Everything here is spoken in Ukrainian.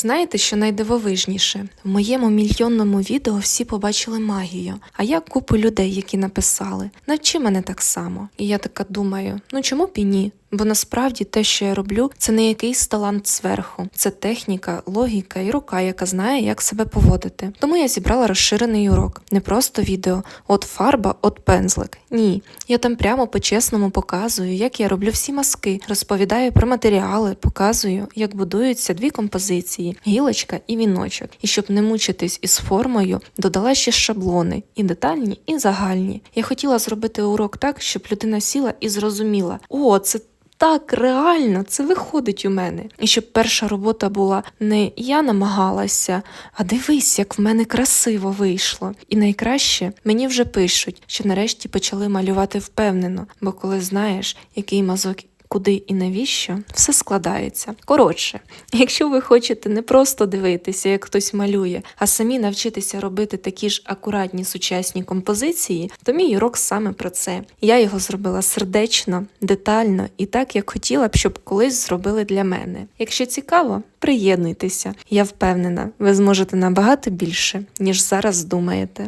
Знаєте, що найдивовижніше? В моєму мільйонному відео всі побачили магію, а я купу людей, які написали навчи мене так само. І я така думаю: ну чому б і ні? Бо насправді те, що я роблю, це не якийсь талант зверху, це техніка, логіка і рука, яка знає, як себе поводити. Тому я зібрала розширений урок, не просто відео, от фарба, от пензлик. Ні, я там прямо по-чесному показую, як я роблю всі маски, розповідаю про матеріали, показую, як будуються дві композиції гілочка і віночок. І щоб не мучитись із формою, додала ще шаблони і детальні, і загальні. Я хотіла зробити урок так, щоб людина сіла і зрозуміла: о, це. Так, реально, це виходить у мене. І щоб перша робота була не я намагалася, а дивись, як в мене красиво вийшло. І найкраще мені вже пишуть, що нарешті почали малювати впевнено, бо коли знаєш, який мазок куди і навіщо, все складається. Коротше, якщо ви хочете не просто дивитися, як хтось малює, а самі навчитися робити такі ж акуратні сучасні композиції, то мій урок саме про це. Я його зробила сердечно, детально і так, як хотіла б, щоб колись зробили для мене. Якщо цікаво, приєднуйтеся. Я впевнена, ви зможете набагато більше, ніж зараз думаєте.